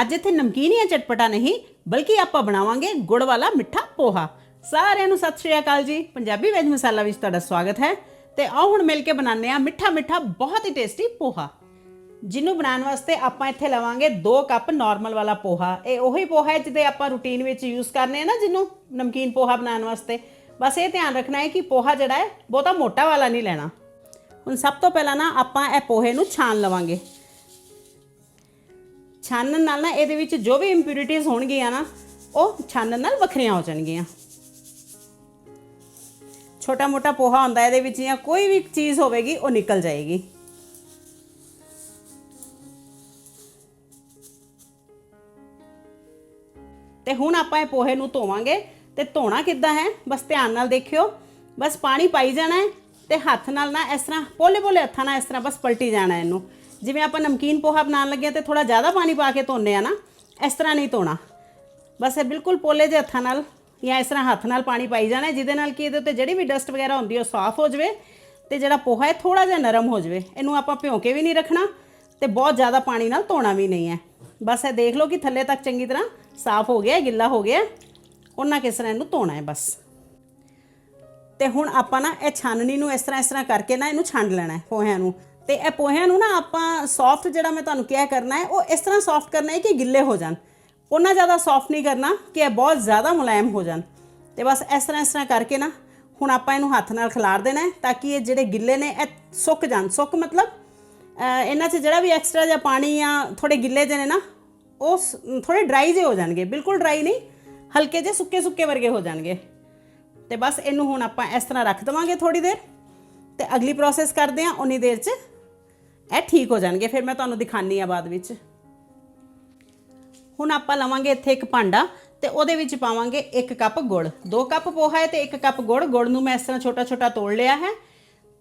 ਅੱਜ ਇੱਥੇ ਨਮਕੀਨ ਜਾਂ ਚਟਪਟਾ ਨਹੀਂ, ਬਲਕਿ ਆਪਾਂ ਬਣਾਵਾਂਗੇ ਗੁੜ ਵਾਲਾ ਮਿੱਠਾ ਪੋਹਾ। ਸਾਰਿਆਂ ਨੂੰ ਸਤਿ ਸ਼੍ਰੀ ਅਕਾਲ ਜੀ। ਪੰਜਾਬੀ ਵੈਜ ਮਸਾਲਾ ਵਿੱਚ ਤੁਹਾਡਾ ਸਵਾਗਤ ਹੈ। ਤੇ ਆਓ ਹੁਣ ਮਿਲ ਕੇ ਬਣਾਉਂਦੇ ਆ ਮਿੱਠਾ ਮਿੱਠਾ, ਬਹੁਤ ਹੀ ਟੇਸਟੀ ਪੋਹਾ। ਜਿਹਨੂੰ ਬਣਾਉਣ ਵਾਸਤੇ ਆਪਾਂ ਇੱਥੇ ਲਵਾਂਗੇ 2 ਕੱਪ ਨਾਰਮਲ ਵਾਲਾ ਪੋਹਾ। ਇਹ ਉਹੀ ਪੋਹਾ ਹੈ ਜਿਹਦੇ ਆਪਾਂ ਰੂਟੀਨ ਵਿੱਚ ਯੂਜ਼ ਕਰਨੇ ਆ ਨਾ ਜਿਹਨੂੰ ਨਮਕੀਨ ਪੋਹਾ ਬਣਾਉਣ ਵਾਸਤੇ। ਬਸ ਇਹ ਧਿਆਨ ਰੱਖਣਾ ਹੈ ਕਿ ਪੋਹਾ ਜਿਹੜਾ ਹੈ ਬਹੁਤਾ ਮੋਟਾ ਵਾਲਾ ਨਹੀਂ ਲੈਣਾ। ਹੁਣ ਸਭ ਤੋਂ ਪਹਿਲਾਂ ਨਾ ਆਪਾਂ ਇਹ ਪੋਹੇ ਨੂੰ ਛਾਣ ਲਵਾਂਗੇ। ਛਾਨਣ ਨਾਲ ਨਾ ਇਹਦੇ ਵਿੱਚ ਜੋ ਵੀ ਇੰਪਿਊਰਿਟੀਆਂ ਹੋਣਗੀਆਂ ਨਾ, ਉਹ ਛਾਨਣ ਨਾਲ ਵੱਖਰੀਆਂ ਹੋ ਜਾਣਗੀਆਂ। ਛੋਟਾ ਮੋਟਾ ਪੋਹਾ ਹੁੰਦਾ ਇਹਦੇ ਵਿੱਚ ਜਾਂ ਕੋਈ ਵੀ ਚੀਜ਼ ਹੋਵੇਗੀ, ਉਹ ਨਿਕਲ ਜਾਏਗੀ। ਤੇ ਹੁਣ ਆਪਾਂ ਇਹ ਪੋਹੇ ਨੂੰ ਧੋਵਾਂਗੇ ਤੇ ਧੋਣਾ ਕਿੱਦਾਂ ਹੈ, ਬਸ ਧਿਆਨ ਨਾਲ ਦੇਖਿਓ। ਬਸ ਪਾਣੀ ਪਾਈ ਜਾਣਾ ਹੈ ਤੇ ਹੱਥ ਨਾਲ ਨਾ ਇਸ ਤਰ੍ਹਾਂ ਪੋਲੇ ਪੋਲੇ ਹੱਥਾਂ ਨਾਲ ਇਸ ਤਰ੍ਹਾਂ ਬਸ ਪਲਟੀ ਜਾਣਾ ਇਹਨੂੰ। ਜਿਵੇਂ ਆਪਾਂ ਨਮਕੀਨ ਪੋਹਾ ਬਣਾਉਣ ਲੱਗੇ ਤੇ ਥੋੜਾ ਜ਼ਿਆਦਾ ਪਾਣੀ ਪਾ ਕੇ ਧੋਨੇ ਆ ਨਾ, ਇਸ ਤਰ੍ਹਾਂ ਨਹੀਂ ਧੋਣਾ। ਬਸ ਇਹ ਬਿਲਕੁਲ ਪੋਲੇ ਜਿਹੇ ਹੱਥਾਂ ਨਾਲ ਜਾਂ ਇਸ ਤਰ੍ਹਾਂ ਹੱਥ ਨਾਲ ਪਾਣੀ ਪਾਈ ਜਾਣਾ, ਜਿਹਦੇ ਨਾਲ ਕਿ ਇਹਦੇ ਉੱਤੇ ਜਿਹੜੀ ਵੀ ਡਸਟ ਵਗੈਰਾ ਹੁੰਦੀ ਹੈ ਉਹ ਸਾਫ਼ ਹੋ ਜਾਵੇ ਤੇ ਜਿਹੜਾ ਪੋਹਾ ਹੈ ਥੋੜਾ ਜਿਹਾ ਨਰਮ ਹੋ ਜਾਵੇ। ਇਹਨੂੰ ਆਪਾਂ ਭਿਉਂ ਕੇ ਵੀ ਨਹੀਂ ਰੱਖਣਾ ਤੇ ਬਹੁਤ ਜ਼ਿਆਦਾ ਪਾਣੀ ਨਾਲ ਧੋਣਾ ਵੀ ਨਹੀਂ ਹੈ। ਬਸ ਇਹ ਦੇਖ ਲਓ ਕਿ ਥੱਲੇ ਤੱਕ ਚੰਗੀ ਤਰ੍ਹਾਂ ਸਾਫ਼ ਹੋ ਗਿਆ, ਗਿੱਲਾ ਹੋ ਗਿਆ। ਉਹਨਾਂ ਕਿਸ ਤਰ੍ਹਾਂ ਇਹਨੂੰ ਧੋਣਾ ਹੈ ਬਸ। ਤੇ ਹੁਣ ਆਪਾਂ ਨਾ ਇਹ ਛਾਨਣੀ ਨੂੰ ਇਸ ਤਰ੍ਹਾਂ ਇਸ ਤਰ੍ਹਾਂ ਕਰਕੇ ਨਾ ਇਹਨੂੰ ਛਾਂਡ ਲੈਣਾ ਹੈ ਪੋਹਿਆਂ ਨੂੰ। ਤੇ ਇਹ ਪੋਹਿਆਂ ਨੂੰ ਨਾ ਆਪਾਂ ਸੌਫਟ ਜਿਹੜਾ ਮੈਂ ਤੁਹਾਨੂੰ ਕਿਹਾ ਕਰਨਾ ਹੈ, ਉਹ ਇਸ ਤਰ੍ਹਾਂ ਸੌਫਟ ਕਰਨਾ ਹੈ ਕਿ ਗਿੱਲੇ ਹੋ ਜਾਣ। ਉਹਨਾਂ ਜ਼ਿਆਦਾ ਸੌਫਟ ਨਹੀਂ ਕਰਨਾ ਕਿ ਇਹ ਬਹੁਤ ਜ਼ਿਆਦਾ ਮੁਲਾਇਮ ਹੋ ਜਾਣ। ਤੇ ਬਸ ਇਸ ਤਰ੍ਹਾਂ ਇਸ ਤਰ੍ਹਾਂ ਕਰਕੇ ਨਾ, ਹੁਣ ਆਪਾਂ ਇਹਨੂੰ ਹੱਥ ਨਾਲ ਖਿਲਾਰ ਦੇਣਾ ਹੈ ਤਾਂ ਕਿ ਇਹ ਜਿਹੜੇ ਗਿੱਲੇ ਨੇ, ਇਹ ਸੁੱਕ ਜਾਣ। ਸੁੱਕ ਮਤਲਬ ਇਹਨਾਂ 'ਚ ਜਿਹੜਾ ਵੀ ਐਕਸਟਰਾ ਜਿਹਾ ਪਾਣੀ ਜਾਂ ਥੋੜੇ ਗਿੱਲੇ ਜਿਹੇ ਨੇ ਨਾ, ਉਹ ਥੋੜੇ ਡਰਾਈ ਜਿਹੇ ਹੋ ਜਾਣਗੇ। ਬਿਲਕੁਲ ਡਰਾਈ ਨਹੀਂ, ਹਲਕੇ ਜਿਹੇ ਸੁੱਕੇ ਸੁੱਕੇ ਵਰਗੇ ਹੋ ਜਾਣਗੇ। ਤੇ ਬਸ ਇਹਨੂੰ ਹੁਣ ਆਪਾਂ ਇਸ ਤਰ੍ਹਾਂ ਰੱਖ ਦਵਾਂਗੇ ਥੋੜੀ ਦੇਰ ਤੇ ਅਗਲੀ ਪ੍ਰੋਸੈਸ ਕਰਦੇ ਹਾਂ, ਉਨੀ ਦੇਰ 'ਚ ਇਹ ਠੀਕ ਹੋ ਜਾਣਗੇ, ਫਿਰ ਮੈਂ ਤੁਹਾਨੂੰ ਦਿਖਾਣੀ ਆ ਬਾਅਦ ਵਿੱਚ। ਹੁਣ ਆਪਾਂ ਲਵਾਂਗੇ ਇੱਥੇ ਇੱਕ ਭਾਂਡਾ ਤੇ ਉਹਦੇ ਵਿੱਚ ਪਾਵਾਂਗੇ 1 ਕੱਪ ਗੁੜ। 2 ਕੱਪ ਪੋਹਾ ਹੈ ਤੇ 1 ਕੱਪ ਗੁੜ। ਗੁੜ ਨੂੰ ਮੈਂ ਇਸ ਤਰ੍ਹਾਂ ਛੋਟਾ ਛੋਟਾ ਤੋੜ ਲਿਆ ਹੈ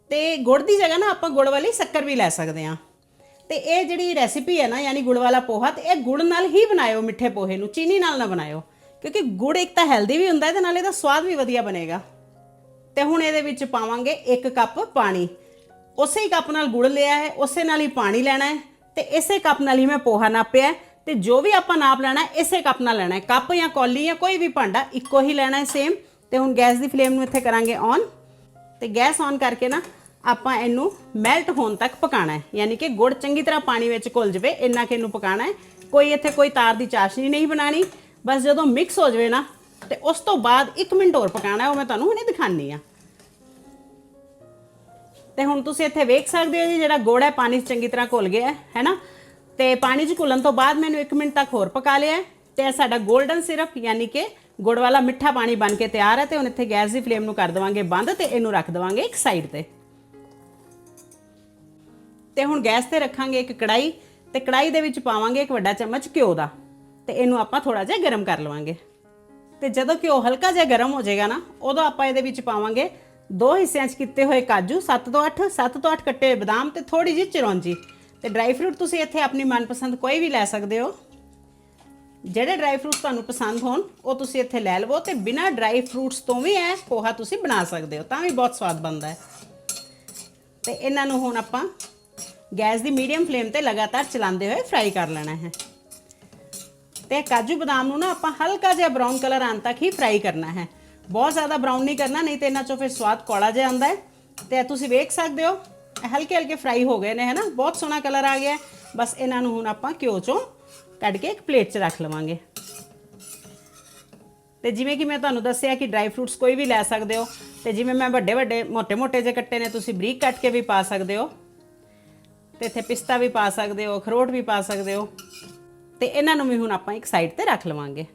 ਤੇ ਗੁੜ ਦੀ ਜਗ੍ਹਾ ਨਾ ਆਪਾਂ ਗੁੜ ਵਾਲੀ ਸ਼ੱਕਰ ਵੀ ਲੈ ਸਕਦੇ ਹਾਂ। ਤੇ ਇਹ ਜਿਹੜੀ ਰੈਸਿਪੀ ਹੈ ਨਾ, ਯਾਨੀ ਗੁੜ ਵਾਲਾ ਪੋਹਾ, ਤੇ ਇਹ ਗੁੜ ਨਾਲ ਹੀ ਬਣਾਇਓ ਮਿੱਠੇ ਪੋਹੇ ਨੂੰ, ਚੀਨੀ ਨਾਲ ਨਾ ਬਣਾਇਓ। ਕਿਉਂਕਿ ਗੁੜ ਇੱਕ ਤਾਂ ਹੈਲਦੀ ਵੀ ਹੁੰਦਾ ਹੈ ਤੇ ਨਾਲ ਇਹਦਾ ਸਵਾਦ ਵੀ ਵਧੀਆ ਬਣੇਗਾ। ਤੇ ਹੁਣ ਇਹਦੇ ਵਿੱਚ ਪਾਵਾਂਗੇ 1 ਕੱਪ ਪਾਣੀ। ਉਸੇ ਹੀ ਕੱਪ ਨਾਲ ਗੁੜ ਲਿਆ ਹੈ, ਉਸੇ ਨਾਲ ਹੀ ਪਾਣੀ ਲੈਣਾ ਹੈ ਤੇ ਇਸੇ ਕੱਪ ਨਾਲ ਹੀ ਮੈਂ ਪੋਹਾ ਨਾਪਿਆ ਹੈ ਤੇ ਜੋ ਵੀ ਆਪਾਂ ਨਾਪ ਲੈਣਾ ਇਸੇ ਕੱਪ ਨਾਲ ਲੈਣਾ ਹੈ। ਕੱਪ ਜਾਂ ਕੌਲੀ ਜਾਂ ਕੋਈ ਵੀ ਭਾਂਡਾ ਇੱਕੋ ਹੀ ਲੈਣਾ ਹੈ ਸੇਮ ਤੇ ਹੁਣ ਗੈਸ ਦੀ ਫਲੇਮ ਨੂੰ ਇੱਥੇ ਕਰਾਂਗੇ ਔਨ ਤੇ ਗੈਸ ਔਨ ਕਰਕੇ ਨਾ ਆਪਾਂ ਇਹਨੂੰ ਮੈਲਟ ਹੋਣ ਤੱਕ ਪਕਾਣਾ ਹੈ। ਯਾਨੀ ਕਿ ਗੁੜ ਚੰਗੀ ਤਰ੍ਹਾਂ ਪਾਣੀ ਵਿੱਚ ਘੁਲ ਜਵੇ, ਇੰਨਾ ਕਿ ਇਹਨੂੰ ਪਕਾਣਾ ਹੈ। ਕੋਈ ਇੱਥੇ ਕੋਈ ਤਾਰ ਦੀ ਚਾਸ਼ਨੀ ਨਹੀਂ ਬਣਾਣੀ। ਬਸ ਜਦੋਂ ਮਿਕਸ ਹੋ ਜਵੇ ਨਾ, ਤੇ ਉਸ ਤੋਂ ਬਾਅਦ 1 ਮਿੰਟ ਹੋਰ ਪਕਾਣਾ ਉਹ ਮੈਂ ਤੁਹਾਨੂੰ ਹੁਣੇ ਦਿਖਾਣੀ ਆ ਤੇ ਹੁਣ ਤੁਸੀਂ ਇੱਥੇ ਵੇਖ ਸਕਦੇ ਹੋ ਜੀ ਜਿਹੜਾ ਗੁੜ ਹੈ, ਪਾਣੀ 'ਚ ਚੰਗੀ ਤਰ੍ਹਾਂ ਘੁਲ ਗਿਆ ਹੈ ਹੈਨਾ ਤੇ ਪਾਣੀ 'ਚ ਘੁਲਣ ਤੋਂ ਬਾਅਦ ਮੈਨੂੰ 1 ਮਿੰਟ ਤੱਕ ਹੋਰ ਪਕਾ ਲਿਆ ਹੈ ਤੇ ਇਹ ਸਾਡਾ 골ਡਨ ਸਿਰਪ ਯਾਨੀ ਕਿ ਗੁੜ ਵਾਲਾ ਮਿੱਠਾ ਪਾਣੀ ਬਣ ਕੇ ਤਿਆਰ ਹੈ ਤੇ ਹੁਣ ਇੱਥੇ ਗੈਸ ਦੀ ਫਲੇਮ ਨੂੰ ਕਰ ਦੇਵਾਂਗੇ ਬੰਦ ਤੇ ਇਹਨੂੰ ਰੱਖ ਦੇਵਾਂਗੇ ਇੱਕ ਸਾਈਡ ਤੇ। ਤੇ ਹੁਣ ਗੈਸ ਤੇ ਰੱਖਾਂਗੇ ਇੱਕ ਕੜਾਈ ਤੇ ਕੜਾਈ ਦੇ ਵਿੱਚ ਪਾਵਾਂਗੇ ਇੱਕ ਵੱਡਾ ਚਮਚ ਘਿਓ ਦਾ ਤੇ ਇਹਨੂੰ ਆਪਾਂ ਥੋੜਾ ਜਿਹਾ ਗਰਮ ਕਰ ਲਵਾਂਗੇ। ਤੇ ਜਦੋਂ ਘਿਓ ਹਲਕਾ ਜਿਹਾ ਗਰਮ ਹੋ ਜਾਏਗਾ ਨਾ, ਉਦੋਂ ਆਪਾਂ ਇਹਦੇ ਵਿੱਚ ਪਾਵਾਂਗੇ ਦੋ ਹਿੱਸਿਆਂ 'ਚ ਕੀਤੇ ਹੋਏ ਕਾਜੂ 7 ਤੋਂ 8 7 ਤੋਂ 8 ਕੱਟੇ ਹੋਏ ਬਦਾਮ ਤੇ ਥੋੜੀ ਜਿਹੀ ਚਿਰੌਂਜੀ। ਤੇ ਡਰਾਈ ਫਰੂਟ ਤੁਸੀਂ ਇੱਥੇ ਆਪਣੀ ਮਨਪਸੰਦ ਕੋਈ ਵੀ ਲੈ ਸਕਦੇ ਹੋ। ਜਿਹੜੇ ਡਰਾਈ ਫਰੂਟ ਤੁਹਾਨੂੰ ਪਸੰਦ ਹੋਣ, ਉਹ ਤੁਸੀਂ ਇੱਥੇ ਲੈ ਲਵੋ ਤੇ ਬਿਨਾਂ ਡਰਾਈ ਫਰੂਟਸ ਤੋਂ ਵੀ ਇਹ ਪੋਹਾ ਤੁਸੀਂ ਬਣਾ ਸਕਦੇ ਹੋ, ਤਾਂ ਵੀ ਬਹੁਤ ਸਵਾਦ ਬਣਦਾ ਹੈ। ਤੇ ਇਹਨਾਂ ਨੂੰ ਹੁਣ ਆਪਾਂ ਗੈਸ ਦੀ ਮੀਡੀਅਮ ਫਲੇਮ ਤੇ ਲਗਾਤਾਰ ਚਲਾਉਂਦੇ ਹੋਏ ਫਰਾਈ ਕਰ ਲੈਣਾ ਹੈ। ਤੇ ਕਾਜੂ ਬਦਾਮ ਨੂੰ ਨਾ ਆਪਾਂ ਹਲਕਾ ਜਿਹਾ ਬ੍ਰਾਊਨ ਕਲਰ ਆਉਣ ਤੱਕ ਹੀ ਫਰਾਈ ਕਰਨਾ ਹੈ। ਬਹੁਤ ਜ਼ਿਆਦਾ ਬਰਾਊਨ ਨਹੀਂ ਕਰਨਾ, ਨਹੀਂ ਤੇ ਇਹਨਾਂ ਚੋਂ ਫਿਰ ਸਵਾਦ ਕੌੜਾ ਜਿਹਾ ਆਉਂਦਾ ਹੈ। ਤੇ ਤੁਸੀਂ ਵੇਖ ਸਕਦੇ ਹੋ, ਹਲਕੇ ਹਲਕੇ ਫਰਾਈ ਹੋ ਗਏ ਨੇ ਹੈਨਾ ਬਹੁਤ ਸੋਹਣਾ ਕਲਰ ਆ ਗਿਆ ਬਸ ਇਹਨਾਂ ਨੂੰ ਹੁਣ ਆਪਾਂ ਘਿਓ ਚੋਂ ਕੱਢ ਕੇ ਇੱਕ ਪਲੇਟ 'ਚ ਰੱਖ ਲਵਾਂਗੇ। ਤੇ ਜਿਵੇਂ ਕਿ ਮੈਂ ਤੁਹਾਨੂੰ ਦੱਸਿਆ ਕਿ ਡਰਾਈ ਫਰੂਟਸ ਕੋਈ ਵੀ ਲੈ ਸਕਦੇ ਹੋ, ਤੇ ਜਿਵੇਂ ਮੈਂ ਵੱਡੇ ਵੱਡੇ ਮੋٹے ਮੋٹے ਜੇ ਕੱਟੇ ਨੇ, ਤੁਸੀਂ ਬਰੀਕ ਕੱਟ ਕੇ ਵੀ ਪਾ ਸਕਦੇ ਹੋ। ਤੇ ਇੱਥੇ ਪਿਸਤਾ ਵੀ ਪਾ ਸਕਦੇ ਹੋ, ਅਖਰੋਟ ਵੀ ਪਾ ਸਕਦੇ ਹੋ। ਤੇ ਇਹਨਾਂ ਨੂੰ ਵੀ ਹੁਣ ਆਪਾਂ ਇੱਕ ਸਾਈਡ ਤੇ ਰੱਖ ਲਵਾਂਗੇ।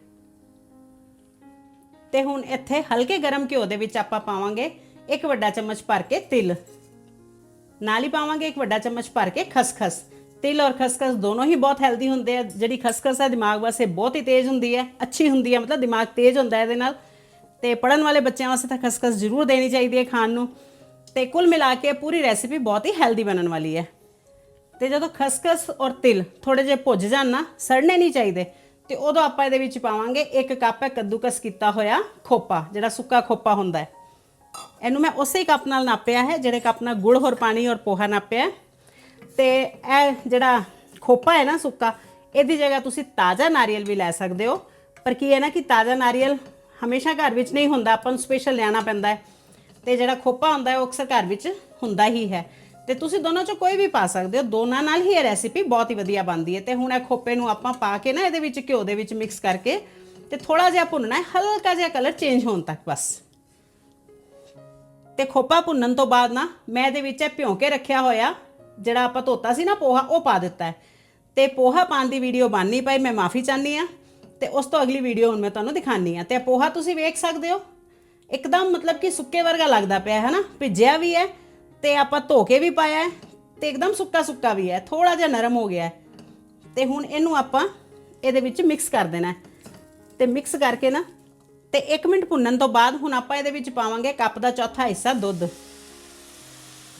ਤੇ ਹੁਣ ਇੱਥੇ ਹਲਕੇ ਗਰਮ ਘਿਓ ਦੇ ਵਿੱਚ ਆਪਾਂ ਪਾਵਾਂਗੇ ਇੱਕ ਵੱਡਾ ਚਮਚ ਭਰ ਕੇ ਤਿਲ। ਨਾਲ ਹੀ ਪਾਵਾਂਗੇ ਇੱਕ ਵੱਡਾ ਚਮਚ ਭਰ ਕੇ ਖਸਖਸ। ਤਿਲ ਔਰ ਖਸਖਸ ਦੋਨੋਂ ਹੀ ਬਹੁਤ ਹੈਲਦੀ ਹੁੰਦੇ ਆ। ਜਿਹੜੀ ਖਸਖਸ ਹੈ ਦਿਮਾਗ ਵਾਸਤੇ ਬਹੁਤ ਹੀ ਤੇਜ਼ ਹੁੰਦੀ ਹੈ। ਅੱਛੀ ਹੁੰਦੀ ਹੈ, ਮਤਲਬ ਦਿਮਾਗ ਤੇਜ਼ ਹੁੰਦਾ ਹੈ ਇਹਦੇ ਨਾਲ। ਤੇ ਪੜਨ ਵਾਲੇ ਬੱਚਿਆਂ ਵਾਸਤੇ ਤਾਂ ਖਸਖਸ ਜ਼ਰੂਰ ਦੇਣੀ ਚਾਹੀਦੀ ਹੈ ਖਾਣ ਨੂੰ। ਤੇ ਕੁੱਲ ਮਿਲਾ ਕੇ ਪੂਰੀ ਰੈਸਿਪੀ ਬਹੁਤ ਹੀ ਹੈਲਦੀ ਬਣਨ ਵਾਲੀ ਹੈ। ਤੇ ਜਦੋਂ ਖਸਖਸ ਔਰ ਤਿਲ ਥੋੜੇ ਜਿਹੇ ਭੁੱਜ ਜਾਣ ਨਾ, ਸੜਨੇ ਨਹੀਂ ਚਾਹੀਦੇ। ਤੇ ਉਦੋਂ ਆਪਾਂ ਇਹਦੇ ਵਿੱਚ ਪਾਵਾਂਗੇ ਇੱਕ ਕੱਪ ਹੈ ਕੱਦੂਕਸ ਕੀਤਾ ਹੋਇਆ ਖੋਪਾ, ਜਿਹੜਾ ਸੁੱਕਾ ਖੋਪਾ ਹੁੰਦਾ ਹੈ। ਇਹਨੂੰ ਮੈਂ ਉਸੇ ਕੱਪ ਨਾਲ ਨਾਪਿਆ ਹੈ, ਜਿਹੜੇ ਕੱਪ ਨਾਲ ਗੁੜ ਹੋਰ ਪਾਣੀ ਔਰ ਪੋਹਾ ਨਾਪਿਆ ਹੈ। ਤੇ ਇਹ ਜਿਹੜਾ ਖੋਪਾ ਹੈ ਨਾ ਸੁੱਕਾ, ਇਹਦੀ ਜਗ੍ਹਾ ਤੁਸੀਂ ਤਾਜ਼ਾ ਨਾਰੀਅਲ ਵੀ ਲੈ ਸਕਦੇ ਹੋ। ਪਰ ਕੀ ਹੈ ਨਾ ਕਿ ਤਾਜ਼ਾ ਨਾਰੀਅਲ ਹਮੇਸ਼ਾ ਘਰ ਵਿੱਚ ਨਹੀਂ ਹੁੰਦਾ, ਆਪਾਂ ਨੂੰ ਸਪੈਸ਼ਲ ਲਿਆਣਾ ਪੈਂਦਾ ਹੈ। ਤੇ ਜਿਹੜਾ ਖੋਪਾ ਹੁੰਦਾ ਹੈ, ਉਹ ਅਕਸਰ ਘਰ ਵਿੱਚ ਹੁੰਦਾ ਹੀ ਹੈ। ਤੇ ਤੁਸੀਂ ਦੋਨਾਂ ਚੋਂ ਕੋਈ ਵੀ ਪਾ ਸਕਦੇ ਹੋ। ਦੋਨਾਂ ਨਾਲ ਹੀ ਇਹ ਰੈਸਿਪੀ ਬਹੁਤ ਹੀ ਵਧੀਆ ਬਣਦੀ ਹੈ। ਤੇ ਹੁਣ ਇਹ ਖੋਪੇ ਨੂੰ ਆਪਾਂ ਪਾ ਕੇ ਨਾ ਇਹਦੇ ਵਿੱਚ ਘਿਓ ਦੇ ਵਿੱਚ ਮਿਕਸ ਕਰਕੇ ਤੇ ਥੋੜਾ ਜਿਹਾ ਭੁੰਨਣਾ ਹੈ। ਹਲਕਾ ਜਿਹਾ ਕਲਰ ਚੇਂਜ ਹੋਣ ਤੱਕ ਬਸ। ਤੇ ਖੋਪਾ ਭੁੰਨਣ ਤੋਂ ਬਾਅਦ ਨਾ ਮੈਂ ਇਹਦੇ ਵਿੱਚ ਇਹ ਭਿਉਂ ਕੇ ਰੱਖਿਆ ਹੋਇਆ, ਜਿਹੜਾ ਆਪਾਂ ਧੋਤਾ ਸੀ ਨਾ ਪੋਹਾ, ਉਹ ਪਾ ਦਿੱਤਾ ਹੈ। ਤੇ ਪੋਹਾ ਪਾਣ ਦੀ ਵੀਡੀਓ ਬਣ ਨਹੀਂ ਪਾਈ, ਮੈਂ ਮਾਫੀ ਚਾਹਨੀ ਆ ਤੇ ਉਸ ਤੋਂ ਅਗਲੀ ਵੀਡੀਓ ਹੁਣ ਮੈਂ ਤੁਹਾਨੂੰ ਦਿਖਾਣੀ ਆ ਤੇ ਪੋਹਾ ਤੁਸੀਂ ਵੇਖ ਸਕਦੇ ਹੋ। ਇੱਕਦਮ ਮਤਲਬ ਕਿ ਸੁੱਕੇ ਵਰਗਾ ਲੱਗਦਾ ਪਿਆ ਹੈ ਨਾ। ਭਿੱਜਿਆ ਵੀ ਹੈ। ਤੇ ਆਪਾਂ ਧੋ ਕੇ ਵੀ ਪਾਇਆ ਹੈ ਤੇ ਇੱਕਦਮ ਸੁੱਕਾ ਸੁੱਕਾ ਵੀ ਹੈ ਥੋੜਾ ਜਿਹਾ ਨਰਮ ਹੋ ਗਿਆ ਹੈ। ਤੇ ਹੁਣ ਇਹਨੂੰ ਆਪਾਂ ਇਹਦੇ ਵਿੱਚ ਮਿਕਸ ਕਰ ਦੇਣਾ ਹੈ। ਤੇ ਮਿਕਸ ਕਰਕੇ ਨਾ, ਤੇ 1 ਮਿੰਟ ਭੁੰਨਣ ਤੋਂ ਬਾਅਦ ਹੁਣ ਆਪਾਂ ਇਹਦੇ ਵਿੱਚ ਪਾਵਾਂਗੇ ਕੱਪ ਦਾ ਚੌਥਾ ਹਿੱਸਾ, ਦੁੱਧ।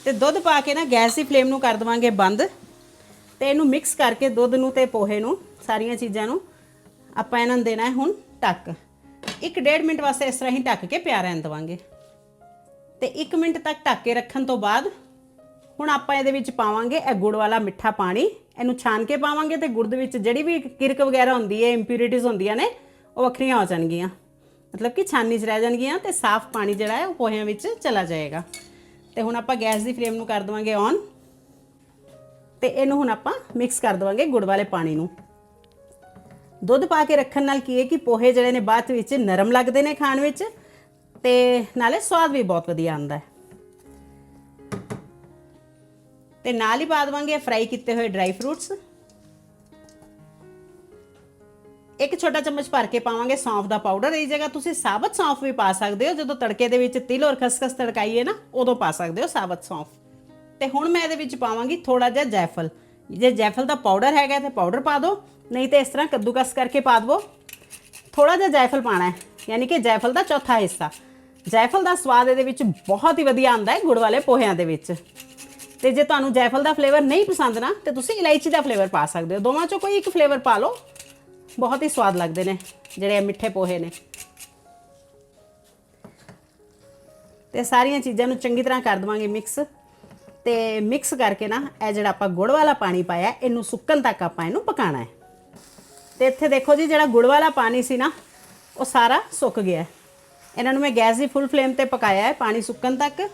ਤੇ ਦੁੱਧ ਪਾ ਕੇ ਨਾ ਗੈਸ ਦੀ ਫਲੇਮ ਨੂੰ ਕਰ ਦਵਾਂਗੇ ਬੰਦ। ਤੇ ਇਹਨੂੰ ਮਿਕਸ ਕਰਕੇ ਦੁੱਧ ਨੂੰ ਤੇ ਪੋਹੇ ਨੂੰ, ਸਾਰੀਆਂ ਚੀਜ਼ਾਂ ਨੂੰ ਆਪਾਂ ਇਹਨਾਂ ਨੂੰ ਦੇਣਾ ਹੈ ਹੁਣ ਢੱਕ। 1.5 ਮਿੰਟ ਵਾਸਤੇ ਇਸ ਤਰ੍ਹਾਂ ਹੀ ਢੱਕ ਕੇ ਪਿਆ ਰਹਿਣ ਦਵਾਂਗੇ। ਤੇ 1 ਮਿੰਟ ਤੱਕ ਢੱਕ ਕੇ ਰੱਖਣ ਤੋਂ ਬਾਅਦ ਹੁਣ ਆਪਾਂ ਇਹਦੇ ਵਿੱਚ ਪਾਵਾਂਗੇ ਇਹ ਗੁੜ ਵਾਲਾ ਮਿੱਠਾ ਪਾਣੀ। ਇਹਨੂੰ ਛਾਨ ਕੇ ਪਾਵਾਂਗੇ ਤੇ ਗੁੜ ਦੇ ਵਿੱਚ ਜਿਹੜੀ ਵੀ ਕਿਰਕ ਵਗੈਰਾ ਹੁੰਦੀ ਹੈ ਇੰਪਿਊਰਿਟੀਜ਼ ਹੁੰਦੀਆਂ ਨੇ, ਉਹ ਵੱਖਰੀਆਂ ਹੋ ਜਾਣਗੀਆਂ। ਮਤਲਬ ਕਿ ਛਾਨੀ 'ਚ ਰਹਿ ਜਾਣਗੀਆਂ ਤੇ ਸਾਫ਼ ਪਾਣੀ ਜਿਹੜਾ ਹੈ, ਉਹ ਪੋਹਿਆਂ ਵਿੱਚ ਚਲਾ ਜਾਏਗਾ। ਤੇ ਹੁਣ ਆਪਾਂ ਗੈਸ ਦੀ ਫਲੇਮ ਨੂੰ ਕਰ ਦਵਾਂਗੇ ਔਨ। ਤੇ ਇਹਨੂੰ ਹੁਣ ਆਪਾਂ ਮਿਕਸ ਕਰ ਦਵਾਂਗੇ ਗੁੜ ਵਾਲੇ ਪਾਣੀ ਨੂੰ। ਦੁੱਧ ਪਾ ਕੇ ਰੱਖਣ ਨਾਲ ਕੀ ਹੈ ਕਿ ਪੋਹੇ ਜਿਹੜੇ ਨੇ ਬਾਅਦ ਵਿੱਚ ਨਰਮ ਲੱਗਦੇ ਨੇ ਖਾਣ ਵਿੱਚ ਤੇ ਨਾਲੇ ਸਵਾਦ ਵੀ ਬਹੁਤ ਵਧੀਆ ਆਉਂਦਾ ਹੈ। ਤੇ ਨਾਲ ਹੀ ਪਾ ਦਵਾਂਗੇ ਫਰਾਈ ਕੀਤੇ ਹੋਏ ਡਰਾਈ ਫਰੂਟਸ ਇੱਕ ਛੋਟਾ ਚਮਚ ਭਰ ਕੇ ਪਾਵਾਂਗੇ ਸੌਂਫ ਦਾ ਪਾਊਡਰ ਇਹ ਜਗ੍ਹਾ ਤੁਸੀਂ ਸਾਬਤ ਸੌਂਫ ਵੀ ਪਾ ਸਕਦੇ ਹੋ। ਜਦੋਂ ਤੜਕੇ ਦੇ ਵਿੱਚ ਤਿਲ ਔਰ ਖਸਖਸ ਤੜਕਾਈਏ ਨਾ, ਉਦੋਂ ਪਾ ਸਕਦੇ ਹੋ ਸਾਬਤ ਸੌਂਫ। ਤੇ ਹੁਣ ਮੈਂ ਇਹਦੇ ਵਿੱਚ ਪਾਵਾਂਗੀ ਥੋੜਾ ਜਿਹਾ ਜੈਫਲ। ਜੇ ਜੈਫਲ ਦਾ ਪਾਊਡਰ ਹੈਗਾ ਤੇ ਪਾਊਡਰ ਪਾ ਦਿਓ ਨਹੀਂ ਤੇ ਇਸ ਤਰ੍ਹਾਂ ਕੱਦੂਕਸ ਕਰਕੇ ਪਾ ਦਿਓ ਥੋੜਾ ਜਿਹਾ ਜੈਫਲ ਪਾਣਾ ਹੈ, ਯਾਨੀ ਕਿ ਜੈਫਲ ਦਾ ਚੌਥਾ ਹਿੱਸਾ। ਜੈਫਲ ਦਾ ਸਵਾਦ ਇਹਦੇ ਵਿੱਚ ਬਹੁਤ ਹੀ ਵਧੀਆ ਆਉਂਦਾ ਹੈ ਗੁੜ ਵਾਲੇ ਪੋਹਿਆਂ ਦੇ ਵਿੱਚ। ਤੇ ਜੇ ਤੁਹਾਨੂੰ ਜੈਫਲ ਦਾ ਫਲੇਵਰ ਨਹੀਂ ਪਸੰਦ ਨਾ, ਤੇ ਤੁਸੀਂ ਇਲਾਇਚੀ ਦਾ ਫਲੇਵਰ ਪਾ ਸਕਦੇ ਹੋ। ਦੋਵਾਂ ਚੋਂ ਕੋਈ ਇੱਕ ਫਲੇਵਰ ਪਾ ਲਓ। ਬਹੁਤ ਹੀ ਸਵਾਦ ਲੱਗਦੇ ਨੇ ਜਿਹੜੇ ਇਹ ਮਿੱਠੇ ਪੋਹੇ ਨੇ। ਤੇ ਸਾਰੀਆਂ ਚੀਜ਼ਾਂ ਨੂੰ ਚੰਗੀ ਤਰ੍ਹਾਂ ਕਰ ਦਵਾਂਗੇ ਮਿਕਸ ਤੇ ਮਿਕਸ ਕਰਕੇ ਨਾ, ਇਹ ਜਿਹੜਾ ਆਪਾਂ ਗੁੜ ਵਾਲਾ ਪਾਣੀ ਪਾਇਆ, ਇਹਨੂੰ ਸੁੱਕਣ ਤੱਕ ਆਪਾਂ ਇਹਨੂੰ ਪਕਾਣਾ ਹੈ। ਤੇ ਇੱਥੇ ਦੇਖੋ ਜੀ, ਜਿਹੜਾ ਗੁੜ ਵਾਲਾ ਪਾਣੀ ਸੀ ਨਾ, ਉਹ ਸਾਰਾ ਸੁੱਕ ਗਿਆ ਹੈ। ਇਹਨਾਂ ਨੂੰ ਮੈਂ ਗੈਸ ਦੀ ਫੁੱਲ ਫਲੇਮ ਤੇ ਪਕਾਇਆ ਹੈ, ਪਾਣੀ ਸੁੱਕਣ ਤੱਕ।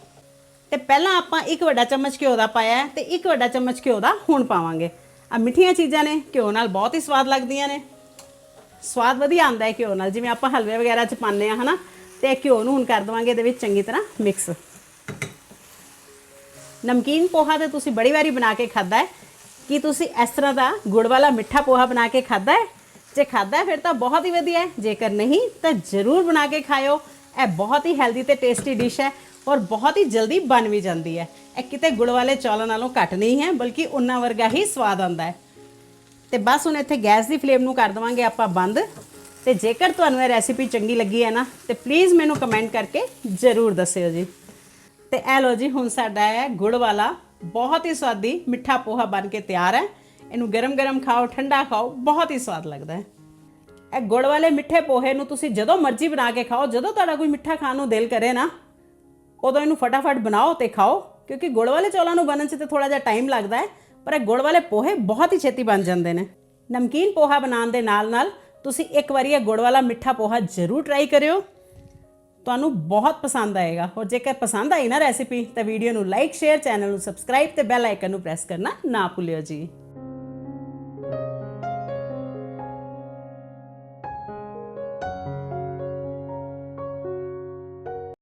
ਤੇ ਪਹਿਲਾਂ ਆਪਾਂ ਇੱਕ ਵੱਡਾ ਚਮਚ ਘਿਓ ਦਾ ਪਾਇਆ ਹੈ ਤੇ ਇੱਕ ਵੱਡਾ ਚਮਚ ਘਿਓ ਦਾ ਹੁਣ ਪਾਵਾਂਗੇ। ਆ ਮਿੱਠੀਆਂ ਚੀਜ਼ਾਂ ਨੇ, ਘਿਓ ਨਾਲ ਬਹੁਤ ਹੀ ਸਵਾਦ ਲੱਗਦੀਆਂ ਨੇ। ਸਵਾਦ ਵਧੀਆ ਆਉਂਦਾ ਹੈ ਘਿਓ ਨਾਲ, ਜਿਵੇਂ ਆਪਾਂ ਹਲਵੇ ਵਗੈਰਾ ਚ ਪਾਉਂਦੇ ਆ ਹਨਾ? ਤੇ ਇਹ ਘਿਓ ਨੂੰ ਹੁਣ ਕਰ ਦਵਾਂਗੇ ਇਹਦੇ ਵਿੱਚ ਚੰਗੀ ਤਰ੍ਹਾਂ ਮਿਕਸ ਨਮਕੀਨ ਪੋਹਾ ਤੇ ਤੁਸੀਂ ਬੜੀ ਵਾਰੀ ਬਣਾ ਕੇ ਖਾਦਾ ਹੈ। ਕੀ ਤੁਸੀਂ ਇਸ ਤਰ੍ਹਾਂ ਦਾ ਗੁੜ ਵਾਲਾ ਮਿੱਠਾ ਪੋਹਾ ਬਣਾ ਕੇ ਖਾਦਾ ਹੈ? ਜੇ ਖਾਦਾ ਹੈ, ਫਿਰ ਤਾਂ ਬਹੁਤ ਹੀ ਵਧੀਆ ਹੈ। ਜੇਕਰ ਨਹੀਂ, ਤਾਂ ਜ਼ਰੂਰ ਬਣਾ ਕੇ ਖਾਇਓ। ਇਹ ਬਹੁਤ ਹੀ ਹੈਲਦੀ ਤੇ ਟੇਸਟੀ ਡਿਸ਼ ਹੈ ਔਰ ਬਹੁਤ ਹੀ ਜਲਦੀ ਬਣ ਵੀ ਜਾਂਦੀ ਹੈ। ਇਹ ਕਿਤੇ ਗੁੜ ਵਾਲੇ ਚੌਲਾਂ ਨਾਲੋਂ ਘੱਟ ਨਹੀਂ ਹੈ, ਬਲਕਿ ਉਹਨਾਂ ਵਰਗਾ ਹੀ ਸਵਾਦ ਆਉਂਦਾ ਹੈ। ਤੇ ਬਸ ਹੁਣ ਇੱਥੇ ਗੈਸ ਦੀ ਫਲੇਮ ਨੂੰ ਕਰ ਦਵਾਂਗੇ ਆਪਾਂ ਬੰਦ। ਤੇ ਜੇਕਰ ਤੁਹਾਨੂੰ ਇਹ ਰੈਸਿਪੀ ਚੰਗੀ ਲੱਗੀ ਹੈ ਨਾ, ਤੇ ਪਲੀਜ਼ ਮੈਨੂੰ ਕਮੈਂਟ ਕਰਕੇ ਜ਼ਰੂਰ ਦੱਸਿਓ ਜੀ। ਤੇ ਇਹ ਲੋ ਜੀ, ਹੁਣ ਸਾਡਾ ਹੈ ਗੁੜ ਵਾਲਾ ਬਹੁਤ ਹੀ ਸਵਾਦੀ ਮਿੱਠਾ ਪੋਹਾ ਬਣ ਕੇ ਤਿਆਰ ਹੈ। ਇਹਨੂੰ ਗਰਮ-ਗਰਮ ਖਾਓ, ਠੰਡਾ ਖਾਓ, ਬਹੁਤ ਹੀ ਸਵਾਦ ਲੱਗਦਾ ਹੈ। ਇਹ ਗੁੜ ਵਾਲੇ ਮਿੱਠੇ ਪੋਹੇ ਨੂੰ ਤੁਸੀਂ ਜਦੋਂ ਮਰਜ਼ੀ ਬਣਾ ਕੇ ਖਾਓ, ਜਦੋਂ ਤੁਹਾਡਾ ਕੋਈ ਮਿੱਠਾ ਖਾਣ ਨੂੰ ਦਿਲ ਕਰੇ ਨਾ, ਉਦੋਂ ਇਹਨੂੰ ਫਟਾਫਟ ਬਣਾਓ ਤੇ ਖਾਓ, ਕਿਉਂਕਿ ਗੁੜ ਵਾਲੇ ਚੌਲਾਂ ਨੂੰ ਬਣਨ 'ਚ ਤੇ ਥੋੜਾ ਜਿਹਾ ਟਾਈਮ ਲੱਗਦਾ ਹੈ, ਪਰ ਇਹ ਗੁੜ ਵਾਲੇ ਪੋਹੇ ਬਹੁਤ ਹੀ ਛੇਤੀ ਬਣ ਜਾਂਦੇ ਨੇ। ਨਮਕੀਨ ਪੋਹਾ ਬਣਾਉਣ ਦੇ ਨਾਲ-ਨਾਲ ਤੁਸੀਂ ਇੱਕ ਵਾਰੀ ਇਹ ਗੁੜ ਵਾਲਾ ਮਿੱਠਾ ਪੋਹਾ ਜ਼ਰੂਰ ਟਰਾਈ ਕਰਿਓ। ਤੁਹਾਨੂੰ ਬਹੁਤ ਪਸੰਦ ਆਏਗਾ। ਔਰ ਜੇਕਰ ਪਸੰਦ ਆਈ ਨਾ ਰੈਸਿਪੀ ਤਾਂ ਵੀਡੀਓ ਨੂੰ ਲਾਈਕ ਸ਼ੇਅਰ ਚੈਨਲ ਨੂੰ ਸਬਸਕ੍ਰਾਈਬ ਤੇ ਬੈਲ ਆਈਕਨ ਨੂੰ ਪ੍ਰੈਸ ਕਰਨਾ ਨਾ ਭੁੱਲਿਓ ਜੀ।